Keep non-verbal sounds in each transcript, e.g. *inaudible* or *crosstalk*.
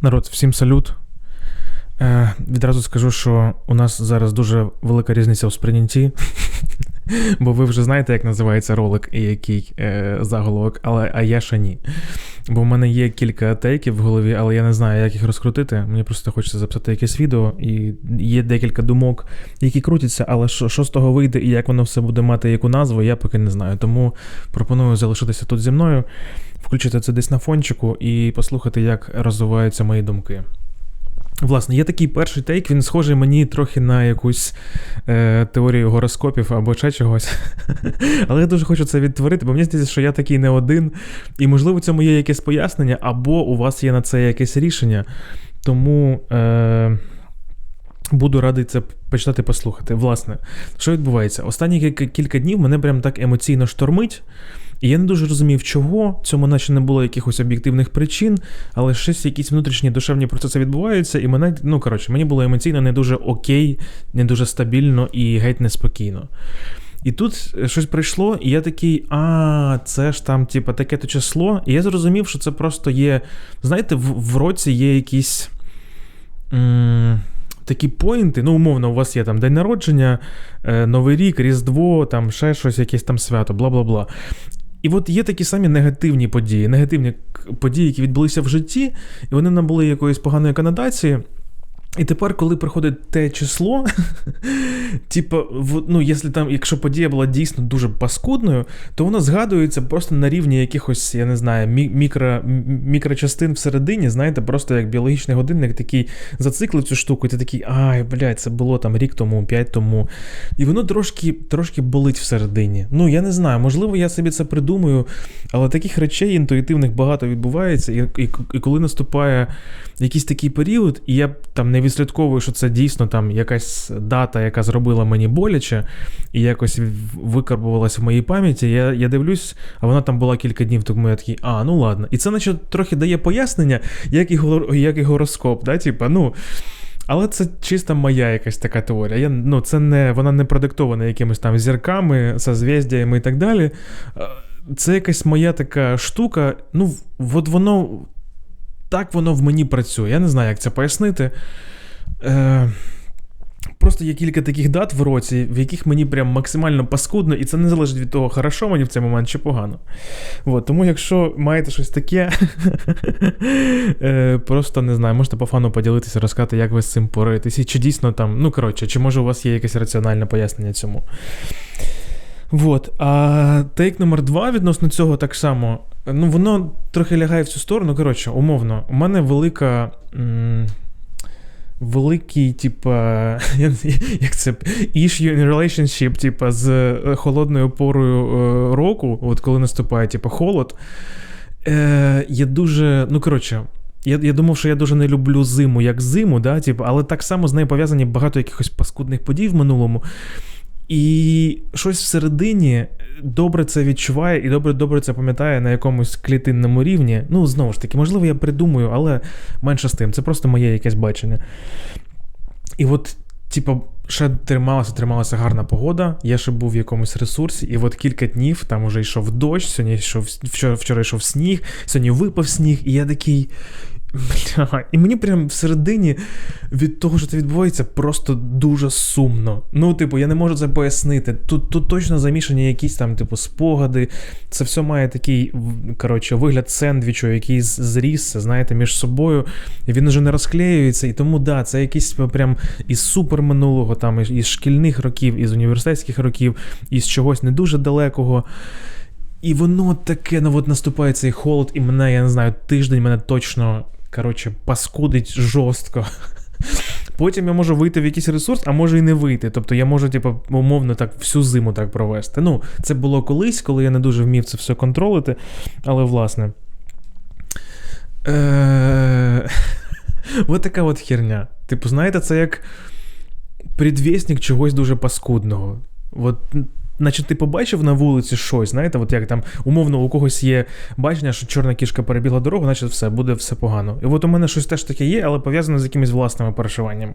Народ, всім салют. Е, відразу скажу, що у нас зараз дуже велика різниця у сприйнятті. *laughs* Бо ви вже знаєте, як називається ролик і який е, заголовок, але а я ще ні. Бо в мене є кілька тейків в голові, але я не знаю, як їх розкрутити. Мені просто хочеться записати якесь відео, і є декілька думок, які крутяться, але що, що з того вийде і як воно все буде мати яку назву, я поки не знаю. Тому пропоную залишитися тут зі мною, включити це десь на фончику і послухати, як розвиваються мої думки. Власне, є такий перший тейк, він схожий мені трохи на якусь е, теорію гороскопів або ще чогось. *laughs* Але я дуже хочу це відтворити, бо мені здається, що я такий не один. І, можливо, в цьому є якесь пояснення, або у вас є на це якесь рішення. Тому е, буду радий це почитати послухати. Власне, що відбувається? Останні кілька днів мене прям так емоційно штормить. І я не дуже розумів, чого. Цьому наче не було якихось об'єктивних причин, але щось якісь внутрішні душевні процеси відбуваються, і мене, ну коротше, мені було емоційно не дуже окей, не дуже стабільно і геть неспокійно. І тут щось прийшло, і я такий, а, це ж там, типа, таке-то число. І я зрозумів, що це просто є. Знаєте, в, в році є якісь. М- Такі поінти, ну, умовно, у вас є там день народження, е, Новий рік, Різдво, там ще щось, якесь там свято, бла бла бла. І от є такі самі негативні події, негативні події, які відбулися в житті, і вони набули якоїсь поганої конотації. І тепер, коли приходить те число, *laughs* типу, ну, якщо там, якщо подія була дійсно дуже паскудною, то воно згадується просто на рівні якихось, я не знаю, мікро, мікрочастин всередині, знаєте, просто як біологічний годинник такий зациклив цю штуку, і ти такий, ай, блядь, це було там рік тому, п'ять тому. І воно трошки трошки болить всередині. Ну, я не знаю, можливо, я собі це придумаю, але таких речей інтуїтивних багато відбувається, і, і, і коли наступає якийсь такий період, і я там не відслідковую, що це дійсно там якась дата, яка зробила мені боляче, і якось викарбувалася в моїй пам'яті. Я я дивлюсь, а вона там була кілька днів, тому я такий, а, ну ладно. І це наче трохи дає пояснення, як і, як і гороскоп. да, типа, ну... Але це чисто моя якась така теорія. Я, ну, це не, Вона не продиктована якимись там зірками, созвіздями і так далі. Це якась моя така штука. Ну, от воно так воно в мені працює. Я не знаю, як це пояснити. Е, Просто є кілька таких дат в році, в яких мені прям максимально паскудно, і це не залежить від того, хорошо мені в цей момент чи погано. От, Тому, якщо маєте щось таке, *laughs* е, просто не знаю, можете по фану поділитися, розказати, як ви з цим поруєтесь, і чи дійсно там, ну коротше, чи може у вас є якесь раціональне пояснення цьому. Вот. А тейк номер два відносно цього так само. Ну, воно трохи лягає в цю сторону. Коротше, умовно, у мене велика. М- Великий, типа, *laughs* як це issue in relationship, типа, з е, холодною порою е, року, от коли наступає, типа, холод. Е, Я дуже. Ну, коротше, я я думав, що я дуже не люблю зиму як зиму, да, типу, але так само з нею пов'язані багато якихось паскудних подій в минулому. І щось всередині добре це відчуває і добре добре це пам'ятає на якомусь клітинному рівні. Ну, знову ж таки, можливо, я придумаю, але менше з тим. Це просто моє якесь бачення. І от, типу, ще трималася, трималася гарна погода. Я ще був в якомусь ресурсі, і от кілька днів там уже йшов дощ, сьогодні йшов вчора, вчора йшов сніг, сьогодні випав сніг, і я такий. Бля, І мені прям всередині від того, що це відбувається, просто дуже сумно. Ну, типу, я не можу це пояснити. Тут тут точно замішані якісь там, типу, спогади. Це все має такий коротше, вигляд сендвічу, який зрісся, знаєте, між собою. І він вже не розклеюється. І тому, да, це якийсь прям із супер минулого, там, із шкільних років, із університетських років, із чогось не дуже далекого. І воно таке, ну от наступає цей холод, і мене, я не знаю, тиждень мене точно коротше, паскудить жорстко. *laughs* Потім я можу вийти в якийсь ресурс, а може і не вийти. Тобто я можу, типу, умовно, так всю зиму так провести. Ну, це було колись, коли я не дуже вмів це все контролити. Але, власне. Е... *laughs* Ось така от херня. Типу, знаєте, це як предвісник чогось дуже паскудного. От Наче ти побачив на вулиці щось, знаєте, от як там умовно у когось є бачення, що чорна кішка перебігла дорогу, значить все, буде все погано. І от у мене щось теж таке є, але пов'язане з якимись власними перешиваннями.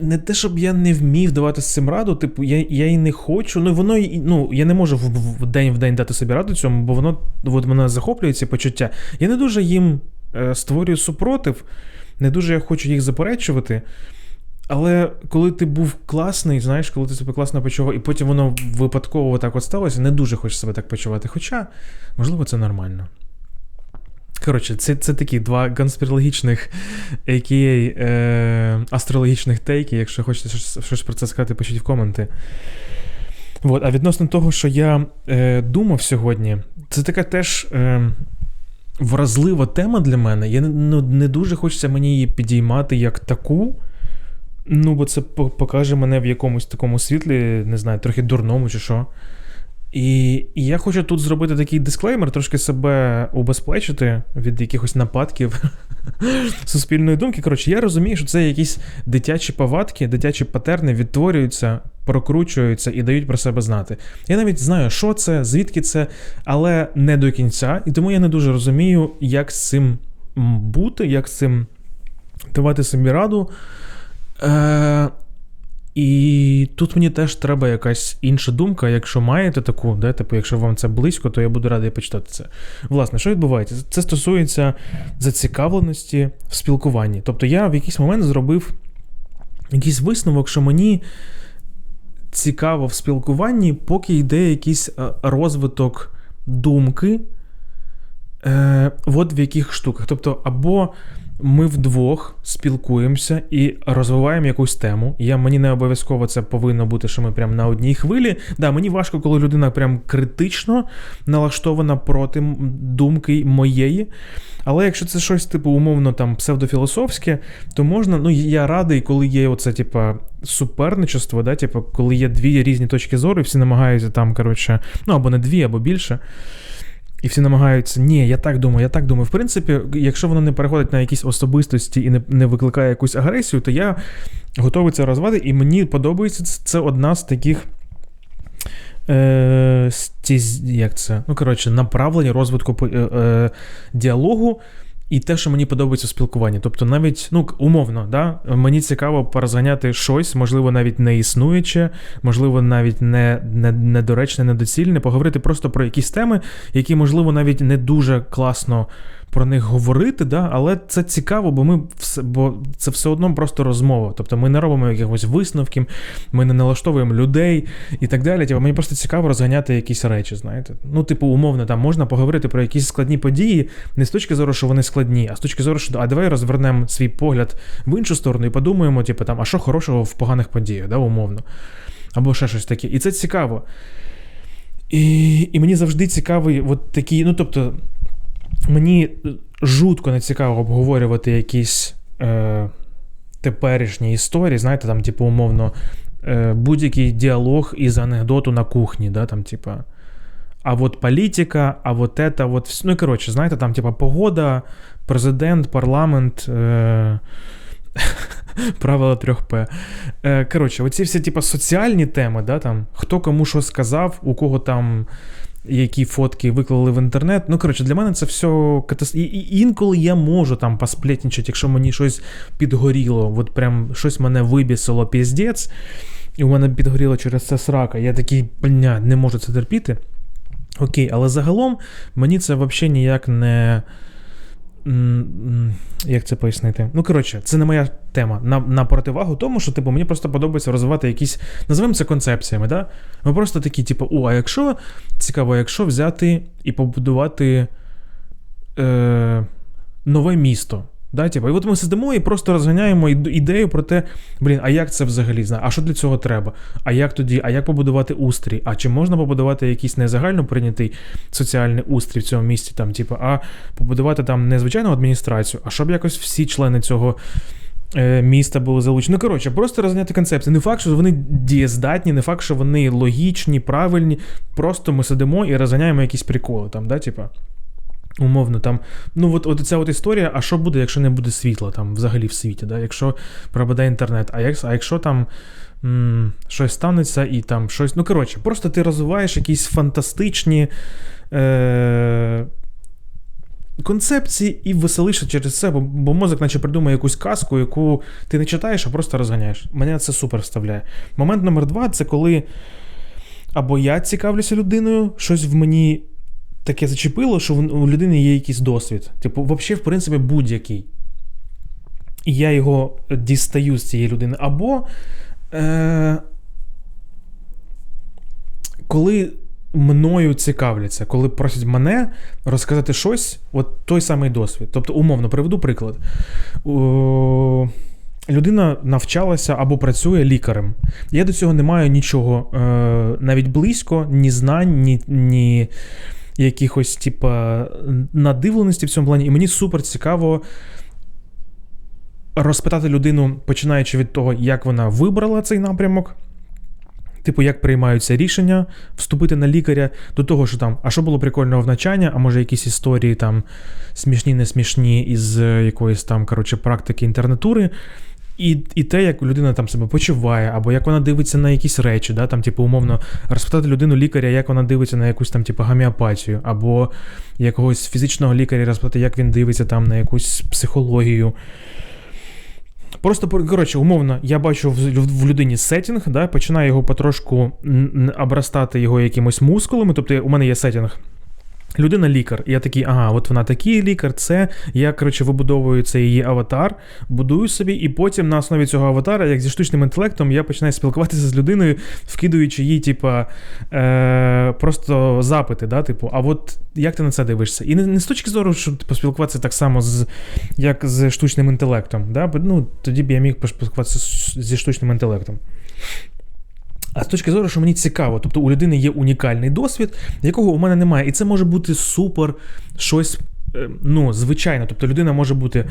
Не те, щоб я не вмів давати з цим раду, типу, я я і не хочу. Ну, воно ну, я не можу в, в день в день дати собі раду цьому, бо воно от мене захоплює ці почуття. Я не дуже їм е, створює супротив. Не дуже я хочу їх заперечувати. Але коли ти був класний, знаєш, коли ти себе класно почував, і потім воно випадково так от сталося, не дуже хочеш себе так почувати. Хоча, можливо, це нормально. Коротше, це це такі два конспірологічних, a.k.a. е, астрологічних тейки. Якщо хочете щось, щось про це сказати, пишіть в коменти. От, а відносно того, що я е, думав сьогодні, це така теж е, вразлива тема для мене. Я ну, не дуже хочеться мені її підіймати як таку. Ну, бо це покаже мене в якомусь такому світлі, не знаю, трохи дурному чи що. І і я хочу тут зробити такий дисклеймер, трошки себе убезпечити від якихось нападків *laughs* суспільної думки. Коротше, я розумію, що це якісь дитячі повадки, дитячі патерни відтворюються, прокручуються і дають про себе знати. Я навіть знаю, що це, звідки це, але не до кінця. І тому я не дуже розумію, як з цим бути, як з цим давати собі раду. Е, І тут мені теж треба якась інша думка. Якщо маєте таку, да, типу, якщо вам це близько, то я буду радий почитати це. Власне, що відбувається? Це стосується зацікавленості в спілкуванні. Тобто я в якийсь момент зробив якийсь висновок, що мені цікаво в спілкуванні, поки йде якийсь е, розвиток думки. Е, От в яких штуках. Тобто, або ми вдвох спілкуємося і розвиваємо якусь тему. Я Мені не обов'язково це повинно бути, що ми прямо на одній хвилі. Да, Мені важко, коли людина прям критично налаштована проти думки моєї. Але якщо це щось, типу, умовно там псевдофілософське, то можна. Ну, я радий, коли є оце, типа, суперничество, да, типу, коли є дві різні точки зору, і всі намагаються там, коротше, ну або не дві, або більше. І всі намагаються, ні, я так думаю, я так думаю. В принципі, якщо воно не переходить на якісь особистості і не не викликає якусь агресію, то я готовий це розвати, і мені подобається це одна з таких е, стіз, як це? Ну, коротше, направлення розвитку е, е, діалогу і те, що мені подобається спілкування. Тобто, навіть ну умовно, да, мені цікаво порозганяти щось, можливо, навіть не існуюче, можливо, навіть не, не недоречне, недоцільне, поговорити просто про якісь теми, які, можливо, навіть не дуже класно про них говорити, да, але це цікаво, бо ми все, бо це все одно просто розмова. Тобто ми не робимо якихось висновків, ми не налаштовуємо людей і так далі. Тобто мені просто цікаво розганяти якісь речі, знаєте. Ну, типу, умовно, там можна поговорити про якісь складні події, не з точки зору, що вони складні, а з точки зору, що а давай розвернемо свій погляд в іншу сторону і подумаємо, типу, там, а що хорошого в поганих подіях, да, умовно. Або ще щось таке. І це цікаво. І і мені завжди цікавий от такі, ну тобто, Мені жутко не цікаво обговорювати якісь е, теперішні історії, знаєте, там, типу, умовно, е, будь-який діалог із анекдоту на кухні, да, там, типа. А от політика, а от это, вот. Ну, коротше, знаєте, там, типа, погода, президент, парламент. Е, *laughs* Правила 3П. Е, Коротше, оці всі, типа, соціальні теми, да, там, хто кому що сказав, у кого там які фотки виклали в інтернет. Ну, коротше, для мене це все катастрофа. І, інколи я можу там посплетнічати, якщо мені щось підгоріло, от прям щось мене вибісило піздець, і у мене підгоріло через це срака. Я такий, бля, не можу це терпіти. Окей, але загалом мені це взагалі ніяк не. Як це пояснити? Ну, коротше, це не моя тема. На на противагу тому, що типу, мені просто подобається розвивати якісь, називаємо це концепціями. да? Ми просто такі, типу, о, а якщо цікаво, якщо взяти і побудувати е, нове місто. Да, типу, І от ми сидимо і просто розганяємо ідею про те, блін, а як це взагалі знає? А що для цього треба? А як тоді, а як побудувати устрій? А чи можна побудувати якийсь не загально прийнятий соціальний устрій в цьому місті, там, типу, а побудувати там не адміністрацію, а щоб якось всі члени цього е, міста були залучені. Ну, коротше, просто розганяти концепції. Не факт, що вони дієздатні, не факт, що вони логічні, правильні. Просто ми сидимо і розганяємо якісь приколи там, да, типу. Умовно, там, ну от от ця от історія, а що буде, якщо не буде світла там взагалі в світі, да? якщо пропаде інтернет, а як, а якщо там м, щось станеться і там щось. Ну, коротше, просто ти розвиваєш якісь фантастичні е, концепції і веселишся через це, бо, бо мозок, наче придумає якусь казку, яку ти не читаєш, а просто розганяєш. Мене це супер вставляє. Момент номер два це коли або я цікавлюся людиною, щось в мені таке зачепило, що у людини є якийсь досвід. Типу, взагалі, в принципі, будь-який. І я його дістаю з цієї людини. Або е- коли мною цікавляться, коли просять мене розказати щось, от той самий досвід. Тобто, умовно, приведу приклад. О- Людина навчалася або працює лікарем. Я до цього не маю нічого е, навіть близько, ні знань, ні ні якихось типа надивленості в цьому плані. І мені супер цікаво розпитати людину, починаючи від того, як вона вибрала цей напрямок. Типу, як приймаються рішення вступити на лікаря, до того, що там, а що було прикольного в навчання, а може якісь історії там смішні, не смішні із якоїсь там, коротше, практики інтернатури. І і те, як людина там себе почуває, або як вона дивиться на якісь речі, да, там, типу, умовно, розпитати людину лікаря, як вона дивиться на якусь там, типу, гомеопатію, або якогось фізичного лікаря розпитати, як він дивиться там на якусь психологію. Просто, коротше, умовно, я бачу в людині сетінг, да, починаю його потрошку обрастати його якимось мускулами. Тобто, у мене є сетінг. Людина лікар. Я такий, ага, от вона такий лікар, це я, коротше, вибудовую цей її аватар, будую собі, і потім на основі цього аватара, як зі штучним інтелектом, я починаю спілкуватися з людиною, вкидуючи їй, типа, е, просто запити, да, типу, а от як ти на це дивишся? І не, не з точки зору, щоб поспілкуватися так само, з, як з штучним інтелектом. Да? Ну, Тоді б я міг поспілкуватися зі штучним інтелектом. А з точки зору, що мені цікаво, тобто у людини є унікальний досвід, якого у мене немає. І це може бути супер щось е, ну, звичайне. Тобто людина може бути.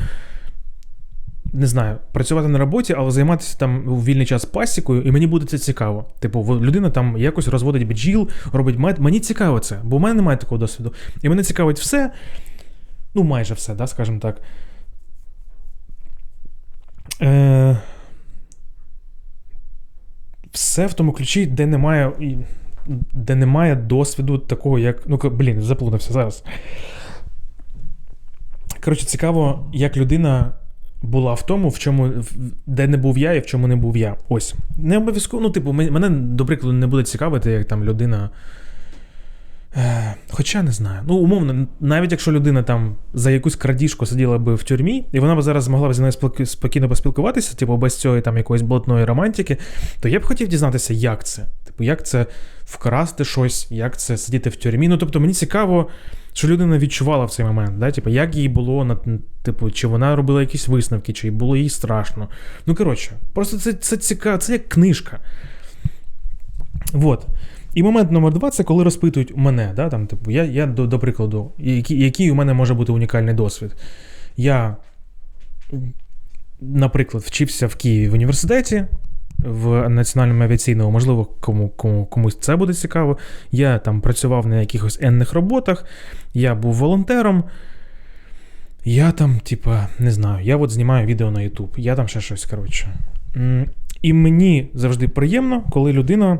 Не знаю, працювати на роботі, але займатися там у вільний час пасікою, і мені буде це цікаво. Типу, людина там якось розводить бджіл, робить мед. Мені цікаво це, бо у мене немає такого досвіду. І мене цікавить все, ну майже все, да, скажімо так. Е, все в тому ключі, де немає де немає досвіду такого, як. Ну, блін, заплутався зараз. Коротше, цікаво, як людина була в тому, в чому, де не був я і в чому не був я. Ось. Не обов'язково, ну, типу, мене, до прикладу, не буде цікавити, як там людина. Е, хоча не знаю. Ну, умовно, навіть якщо людина там за якусь крадіжку сиділа би в тюрмі, і вона б зараз змогла б зі мною спокійно поспілкуватися, типу, без цього там якоїсь блатної романтики, то я б хотів дізнатися, як це. Типу, як це вкрасти щось, як це сидіти в тюрмі. Ну, тобто, мені цікаво, що людина відчувала в цей момент, да? типу, як їй було, на типу, чи вона робила якісь висновки, чи було їй страшно. Ну, коротше, просто це це цікаво, це як книжка. Вот. І момент номер два це коли розпитують мене. Да, там, типу, Я, я до, до прикладу, який, який у мене може бути унікальний досвід. Я, наприклад, вчився в Києві в університеті. В національному авіаційному, можливо, кому, кому, комусь це буде цікаво. Я там працював на якихось енних роботах, я був волонтером. Я там, типа, не знаю, я от знімаю відео на YouTube, я там ще щось, коротше. І мені завжди приємно, коли людина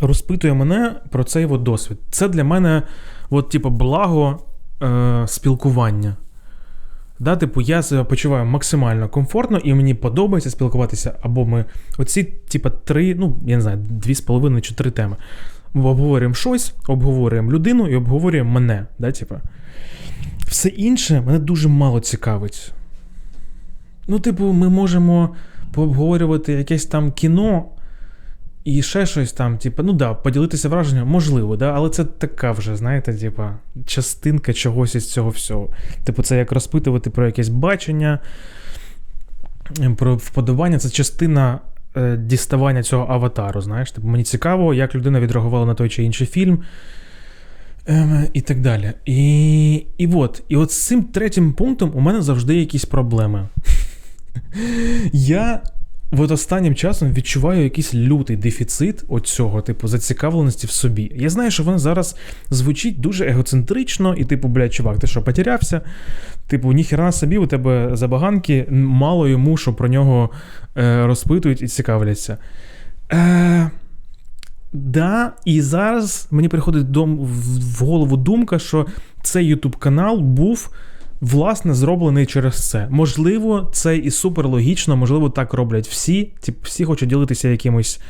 розпитує мене про цей от досвід. Це для мене, от, типу, благо е, спілкування. Да, Типу, я себе почуваю максимально комфортно, і мені подобається спілкуватися. Або ми оці, типу, три, ну, я не знаю, дві з половиною чи три теми. Ми обговорюємо щось, обговорюємо людину і обговорюємо мене. Да, типу. Все інше мене дуже мало цікавить. Ну, типу, ми можемо пообговорювати якесь там кіно, і ще щось там, типу, ну да, поділитися враженням, можливо, да, але це така вже, знаєте, типа, частинка чогось із цього всього. Типу, це як розпитувати про якесь бачення, про вподобання, це частина е, діставання цього аватару. Знаєш, типу, мені цікаво, як людина відреагувала на той чи інший фільм. Ем, і так далі. І і от і от з цим третім пунктом у мене завжди якісь проблеми. *laughs* Я От останнім часом відчуваю якийсь лютий дефіцит оцього, типу, зацікавленості в собі. Я знаю, що воно зараз звучить дуже егоцентрично, і, типу, блядь, чувак, ти що, потерявся? Типу, ніхера собі у тебе забаганки, мало йому, що про нього е, розпитують і цікавляться. Е, Да, і зараз мені приходить в голову думка, що цей YouTube канал був власне зроблений через це. Можливо, це і супер логічно, можливо, так роблять всі. Ті, всі хочуть ділитися якимось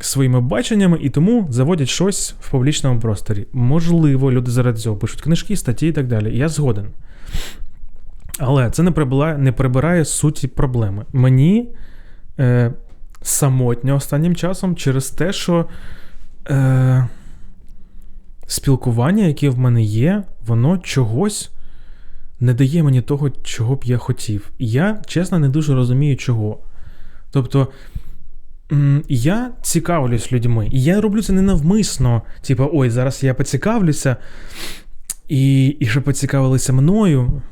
своїми баченнями і тому заводять щось в публічному просторі. Можливо, люди заради цього пишуть книжки, статті і так далі. Я згоден. Але це не прибирає, не прибирає суті проблеми. Мені е, самотньо останнім часом через те, що е, спілкування, яке в мене є, воно чогось не дає мені того, чого б я хотів. І я, чесно, не дуже розумію, чого. Тобто. Я цікавлюсь людьми, і я роблю це не навмисно. Типу, ой, зараз я поцікавлюся, і і що поцікавилися мною.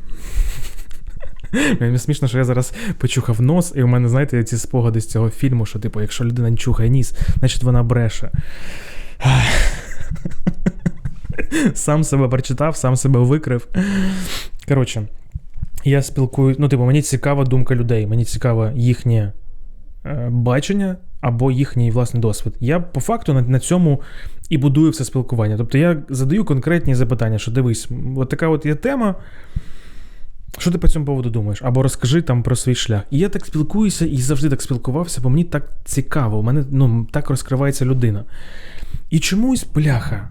*laughs* Мені смішно, що я зараз почухав нос, і у мене, знаєте, ці спогади з цього фільму, що, типу, якщо людина не чухає ніс, значить вона бреше. *laughs* *laughs* Сам себе прочитав, сам себе викрив. Коротше, я спілкую. Ну, типу, мені цікава думка людей, мені цікаве їхнє е, бачення або їхній власний досвід. Я по факту на, на цьому і будую все спілкування. Тобто я задаю конкретні запитання, що дивись, от така от є тема. Що ти по цьому поводу думаєш? Або розкажи там про свій шлях. І я так спілкуюся і завжди так спілкувався, бо мені так цікаво, у мене ну, так розкривається людина. І чомусь, бляха,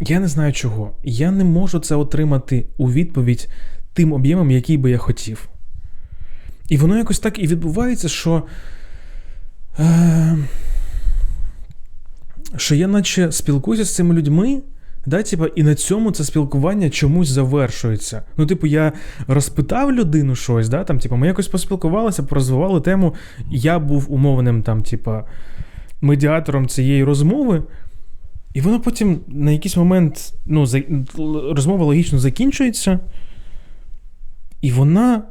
я не знаю чого. Я не можу це отримати у відповідь тим об'ємом, який би я хотів. І воно якось так і відбувається, що. Е, що я наче спілкуюся з цими людьми. Да, типа, І на цьому це спілкування чомусь завершується. Ну, типу, я розпитав людину щось, да, там, типу, ми якось поспілкувалися, порозвивали тему. Я був умовним там, типа, медіатором цієї розмови, і воно потім на якийсь момент ну, розмова логічно закінчується, і вона.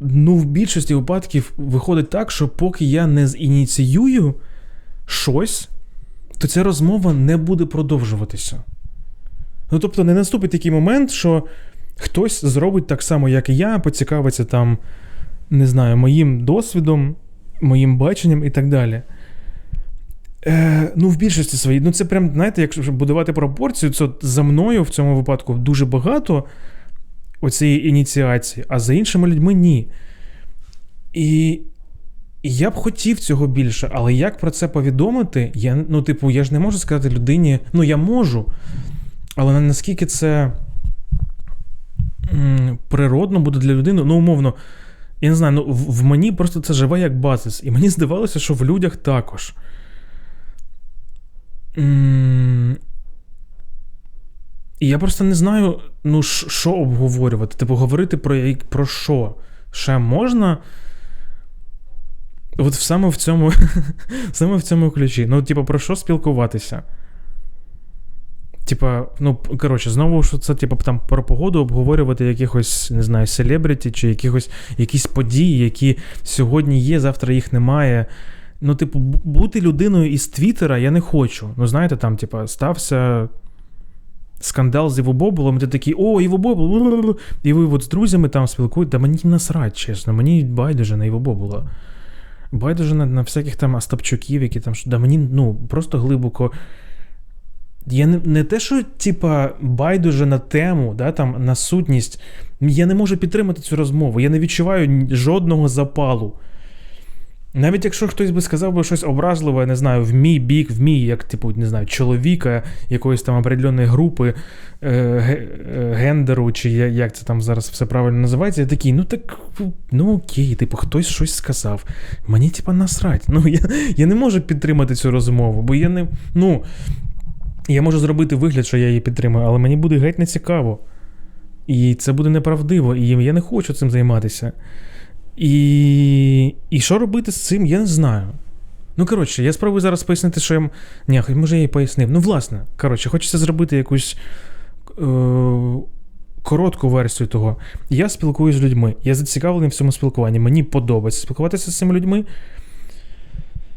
Ну, в більшості випадків виходить так, що поки я не зініціюю щось, то ця розмова не буде продовжуватися. Ну, тобто, не наступить такий момент, що хтось зробить так само, як і я, поцікавиться там, не знаю, моїм досвідом, моїм баченням і так далі. Е, Ну, в більшості своїй, ну це прям, знаєте, якщо будувати пропорцію, то за мною в цьому випадку дуже багато оцієї ініціації, а за іншими людьми ні. І і я б хотів цього більше, але як про це повідомити? Я, Ну, типу, я ж не можу сказати людині, ну я можу, але наскільки це природно буде для людини, ну, умовно, я не знаю, ну в мені просто це живе як базис. І мені здавалося, що в людях також. І я просто не знаю, ну, що обговорювати. Типу, говорити про про що? Ще можна. От саме в цьому *laughs* саме в цьому ключі. Ну, типу, про що спілкуватися? Типа, ну, коротше, знову що це, типу, там про погоду обговорювати якихось, не знаю, селебріті чи якихось, якісь події, які сьогодні є, завтра їх немає. Ну, типу, бути людиною із Твіттера я не хочу. Ну, знаєте, там, типу, стався скандал з Івобобулом, ти такий, о, Івобобул, і ви от з друзями там спілкуєте, мені насрать, чесно, мені байдуже на Івобобула. Байдуже на, на всяких там Остапчуків, які там да мені ну, просто глибоко. Я не не те, що, типа, байдуже на тему, да, там, на сутність. Я не можу підтримати цю розмову. Я не відчуваю жодного запалу. Навіть якщо хтось би сказав би щось образливе, не знаю, в мій бік, в мій, як, типу, не знаю, чоловіка, якоїсь там определеної групи е, е, гендеру, чи як це там зараз все правильно називається, я такий, ну так, ну окей, типу, хтось щось сказав. Мені, типу, насрать. Ну, я я не можу підтримати цю розмову, бо я не. Ну, я можу зробити вигляд, що я її підтримую, але мені буде геть не цікаво. І це буде неправдиво, і я не хочу цим займатися. І і що робити з цим, я не знаю. Ну, коротше, я спробую зараз пояснити, що я. Ні, може, я їй пояснив. Ну, власне, коротше, хочеться зробити якусь е- коротку версію того. Я спілкуюся з людьми, я зацікавлений в цьому спілкуванні. Мені подобається спілкуватися з цими людьми.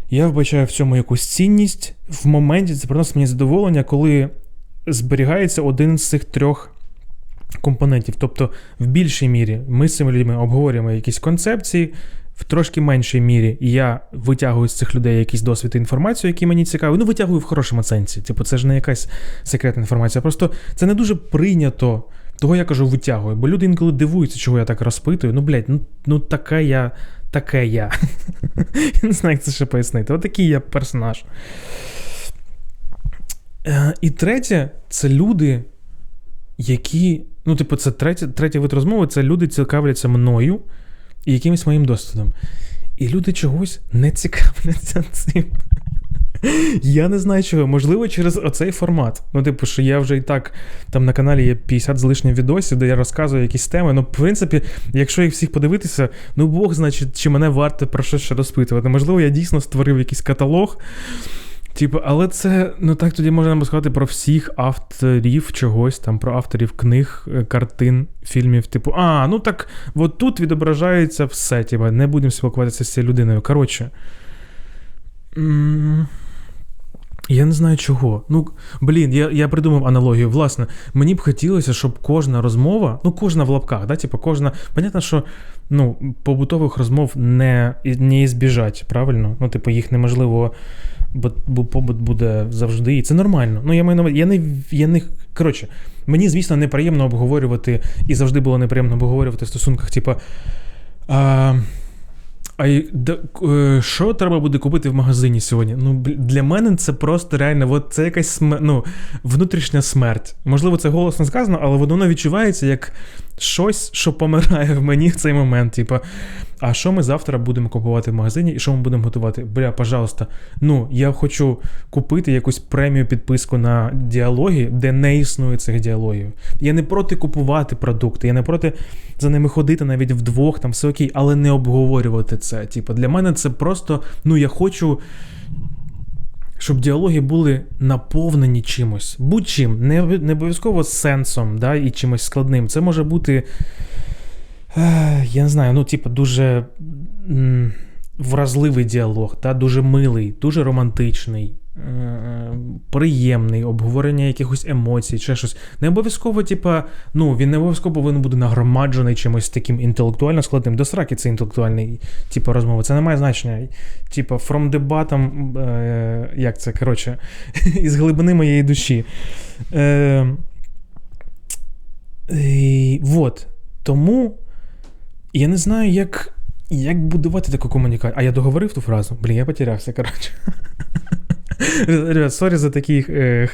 Я вбачаю в цьому якусь цінність. В моменті це приносить мені задоволення, коли зберігається один з цих трьох компонентів. Тобто, в більшій мірі ми з цими людьми обговорюємо якісь концепції, в трошки меншій мірі я витягую з цих людей якийсь досвід і інформацію, які мені цікаві. Ну, витягую в хорошому сенсі. Типу, це ж не якась секретна інформація. Просто це не дуже прийнято. Того я кажу, витягую, бо люди інколи дивуються, чого я так розпитую. Ну, блядь, ну ну така я таке я. *laughs* Я не знаю, як це ще пояснити. Отакий я персонаж. Е, І третє, це люди, які. Ну, типу, це третє, третій вид розмови це люди цікавляться мною і якимось моїм досвідом. І люди чогось не цікавляться цим. Я не знаю чого. Можливо, через оцей формат. Ну, типу, що я вже і так там на каналі є 50 з лишнім відосів, де я розказую якісь теми. Ну, в принципі, якщо їх всіх подивитися, ну Бог, значить, чи мене варто про щось ще розпитувати. Можливо, я дійсно створив якийсь каталог. Типу, але це ну так тоді можна сказати про всіх авторів чогось, там про авторів книг, е, картин, фільмів. Типу, а, ну так от тут відображається все. Типу, не будемо спілкуватися з цією людиною. Коротше. Я не знаю чого. Ну, блін, я я придумав аналогію. Власне, мені б хотілося, щоб кожна розмова, ну, кожна в лапках, да, типу, кожна. Понятно, що ну, побутових розмов не не збіжать, правильно? Ну, типу, їх неможливо, бо, бо побут буде завжди. І це нормально. Ну, я маю я не, я не. Коротше, мені, звісно, неприємно обговорювати, і завжди було неприємно обговорювати в стосунках, типу. А, а е, що треба буде купити в магазині сьогодні? Ну, Для мене це просто реально от це якась ну, внутрішня смерть. Можливо, це голосно сказано, але воно відчувається як щось, що помирає в мені в цей момент. Типа, а що ми завтра будемо купувати в магазині і що ми будемо готувати? Бля, пожалуйста, ну я хочу купити якусь премію підписку на діалоги, де не існує цих діалогів. Я не проти купувати продукти, я не проти за ними ходити навіть вдвох, там все окей, але не обговорювати це. Типа, для мене це просто, ну я хочу. Щоб діалоги були наповнені чимось, будь-чим, не не обов'язково сенсом да, і чимось складним. Це може бути я не знаю, ну, типу, дуже вразливий діалог, да, дуже милий, дуже романтичний, приємний, обговорення якихось емоцій, чи щось. Не обов'язково, типа, ну, він не обов'язково повинен бути нагромаджений чимось таким інтелектуально складним. До сраки це інтелектуальний типу, розмова. Це не має значення. Типа, from bottom, е, як це, коротше, *laughs* із глибини моєї душі. Е, і, Вот. Тому. Я не знаю, як як будувати таку комунікацію. А я договорив ту фразу? Блін, я потерявся, коротше. *laughs* Ребят, сорі за такий е,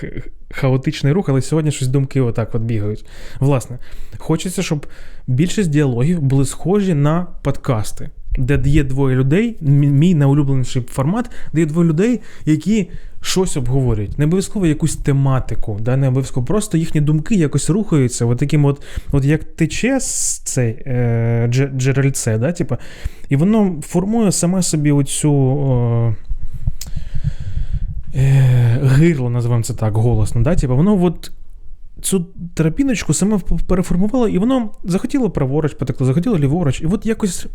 хаотичний рух, але сьогодні щось думки отак от бігають. Власне, хочеться, щоб більшість діалогів були схожі на подкасти, де є двоє людей, мій найулюбленіший формат, де є двоє людей, які щось обговорюють. Не обов'язково якусь тематику, да, не обов'язково просто їхні думки якось рухаються, от таким от, от як тече цей е, джерельце, да, типу, і воно формує саме собі оцю. О, е, Гирло, називаємо це так, голосно. Да? Типу, воно от цю терапіночку саме переформувало, і воно захотіло праворуч, потекло, захотіло ліворуч. І от якось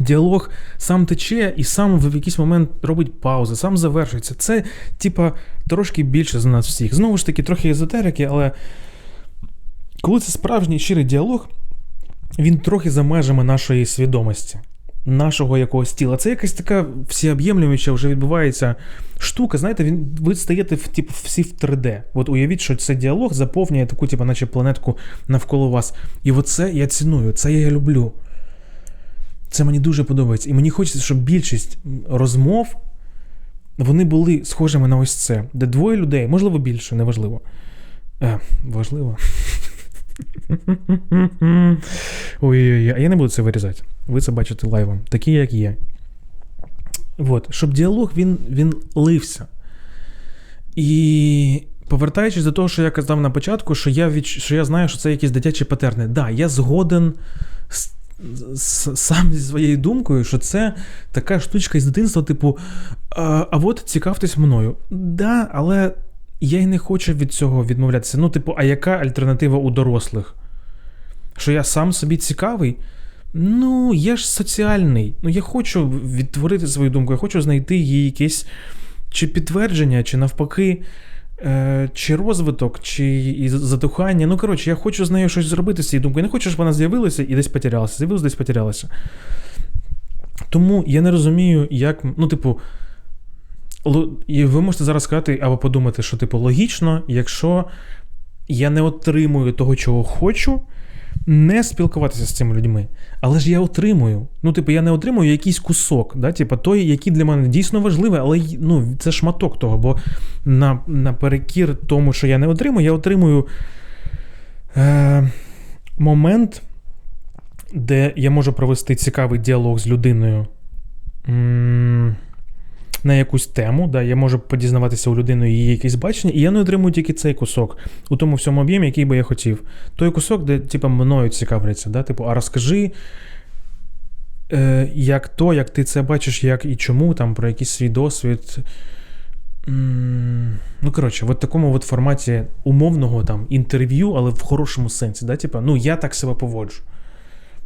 Діалог сам тече і сам в якийсь момент робить паузи, сам завершується. Це, типа, трошки більше за нас всіх. Знову ж таки, трохи езотерики, але коли це справжній щирий діалог, він трохи за межами нашої свідомості, нашого якогось тіла. Це якась така всеоб'ємлююча вже відбувається штука. Знаєте, він, ви стаєте в, типу, всі в 3D. От уявіть, що цей діалог заповнює таку, типу, наче планетку навколо вас. І оце я ціную, це я люблю. Це мені дуже подобається. І мені хочеться, щоб більшість розмов вони були схожими на ось це, де двоє людей, можливо, більше, неважливо. Е, Важливо. Ой-ой-ой, а я не буду це вирізати. Ви це бачите лайвом, такі, як є. От, Щоб діалог він він лився. І повертаючись до того, що я казав на початку, що я від... що я знаю, що це якісь дитячі патерни. Так, да, я згоден з сам зі своєю думкою, що це така штучка із дитинства, типу, а, а от цікавтесь мною. Да, але я й не хочу від цього відмовлятися. Ну, типу, а яка альтернатива у дорослих? Що я сам собі цікавий? Ну, я ж соціальний. Ну, я хочу відтворити свою думку, я хочу знайти її якесь чи підтвердження, чи навпаки. Е, чи розвиток, чи затухання. Ну, коротше, я хочу з нею щось зробити з цією думкою. Я не хочу, щоб вона з'явилася і десь потерялася. З'явилася, десь потерялася. Тому я не розумію, як. Ну, типу, і ви можете зараз сказати або подумати, що, типу, логічно, якщо я не отримую того, чого хочу, не спілкуватися з цими людьми. Але ж я отримую. Ну, типу, я не отримую якийсь кусок, да? типу, той, який для мене дійсно важливий, але ну, це шматок того. Бо на, наперекір тому, що я не отримую, я отримую е, момент, де я можу провести цікавий діалог з людиною. М- на якусь тему, да, я можу подізнаватися у людини її якесь бачення, і я не отримую тільки цей кусок у тому всьому об'ємі, який би я хотів. Той кусок, де типу, мною цікавляться, да, типу, а розкажи, е, як то, як ти це бачиш, як і чому, там, про якийсь свій досвід. Ну, коротше, в такому от форматі умовного там інтерв'ю, але в хорошому сенсі. Да? Типа, ну, я так себе поводжу.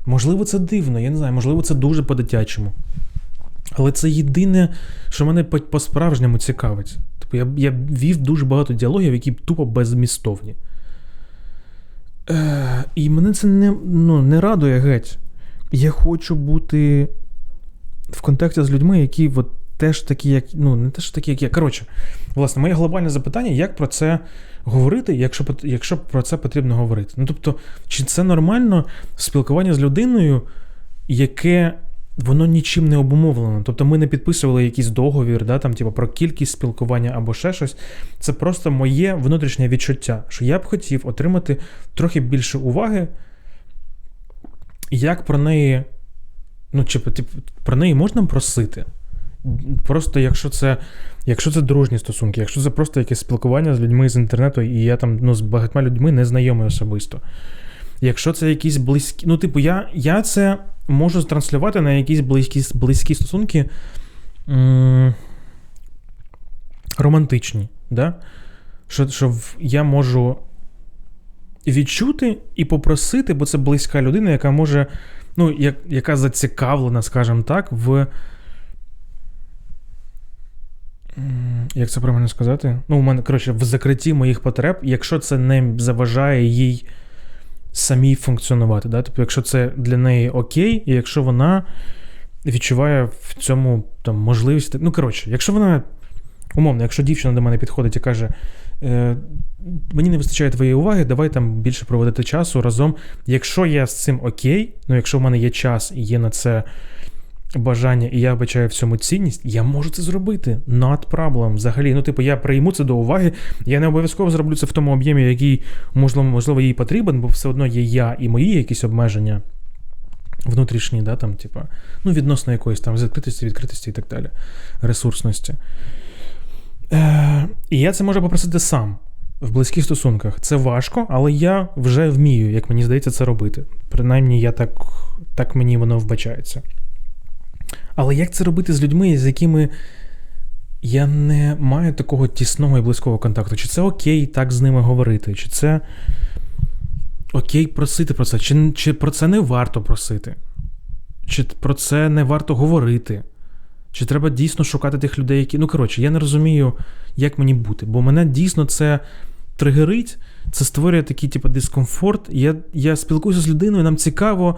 Можливо, це дивно, я не знаю, можливо, це дуже по-дитячому. Але це єдине, що мене по-справжньому цікавить. Тобто я я вів дуже багато діалогів, які тупо безмістовні. Е, І мене це не ну, не радує геть. Я хочу бути в контакті з людьми, які от теж такі, як. Ну, не теж такі, як я. Коротше, власне, моє глобальне запитання, як про це говорити, якщо якщо про це потрібно говорити. Ну, тобто, чи це нормально спілкування з людиною, яке воно нічим не обумовлено. Тобто ми не підписували якийсь договір, да, там, типу, про кількість спілкування або ще щось. Це просто моє внутрішнє відчуття, що я б хотів отримати трохи більше уваги, як про неї. Ну, чи типу, про неї можна просити? Просто якщо це якщо це дружні стосунки, якщо це просто якесь спілкування з людьми з інтернету, і я там ну, з багатьма людьми не знайомий особисто. Якщо це якісь близькі. Ну, типу, я я це можу транслювати на якісь близькі близькі стосунки м- романтичні. Да? Що, що я можу відчути і попросити, бо це близька людина, яка може, ну, як, яка зацікавлена, скажімо так, в. Як це правильно сказати? Ну, у мене, коротше, в закритті моїх потреб, якщо це не заважає їй самій функціонувати. Да? Тобто, якщо це для неї окей, і якщо вона відчуває в цьому там можливість. Ну, коротше, якщо вона. Умовно, якщо дівчина до мене підходить і каже, е, мені не вистачає твоєї уваги, давай там більше проводити часу разом. Якщо я з цим окей, ну якщо в мене є час і є на це бажання, і я бачаю в цьому цінність, я можу це зробити. Not problem. Взагалі, ну, типу, я прийму це до уваги. Я не обов'язково зроблю це в тому об'ємі, який, можливо, можливо, їй потрібен, бо все одно є я і мої якісь обмеження. Внутрішні, да, там, типу, ну, відносно якоїсь там закритості, відкритості і так далі, ресурсності. Е, І я це можу попросити сам в близьких стосунках. Це важко, але я вже вмію, як мені здається, це робити. Принаймні, я так, так мені воно вбачається. Але як це робити з людьми, з якими я не маю такого тісного і близького контакту? Чи це окей так з ними говорити? Чи це окей просити про це? Чи, Чи про це не варто просити? Чи про це не варто говорити? Чи треба дійсно шукати тих людей, які. Ну, коротше, я не розумію, як мені бути, бо мене дійсно це тригерить, це створює такий, типу, дискомфорт. Я я спілкуюся з людиною, нам цікаво,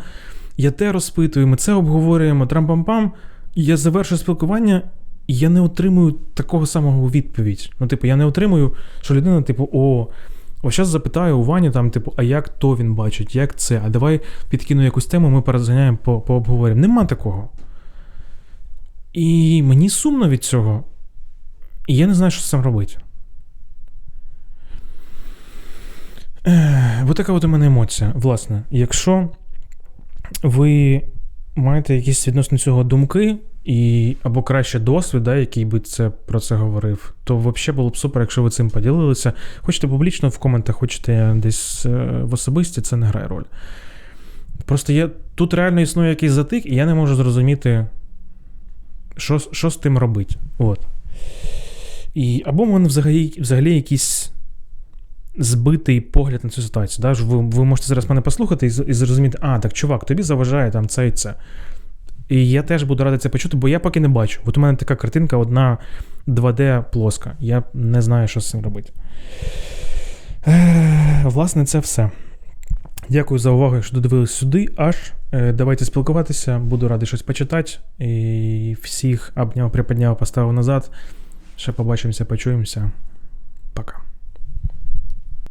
я те розпитую, ми це обговорюємо, трам-пам-пам я завершую спілкування, і я не отримую такого самого відповідь. Ну, типу, я не отримую, що людина, типу, о. Ось зараз запитаю у Вані, там, типу, а як то він бачить, як це? А давай підкину якусь тему, ми перезганяємо по пообговоримо. Нема такого. І мені сумно від цього. І я не знаю, що з цим робити. Ось така от у мене емоція. Власне, якщо ви маєте якісь відносно цього думки, і або краще досвід, да, який би це про це говорив, то взагалі було б супер, якщо ви цим поділилися. Хочете публічно в коментах, хочете десь е, в особисті, це не грає роль. Просто є, тут реально існує якийсь затик, і я не можу зрозуміти, що що з тим робити. От. І, Або в мене взагалі взагалі якісь збитий погляд на цю ситуацію. Да? Ви ви можете зараз мене послухати і і зрозуміти, а, так, чувак, тобі заважає там це і це. І я теж буду радий це почути, бо я поки не бачу. От у мене така картинка, одна 2D плоска. Я не знаю, що з цим робити. Власне, це все. Дякую за увагу, що додивились сюди. Аж е, давайте спілкуватися, буду радий щось почитати. І всіх обняв, приподняв, поставив назад. Ще побачимося, почуємося. Пока.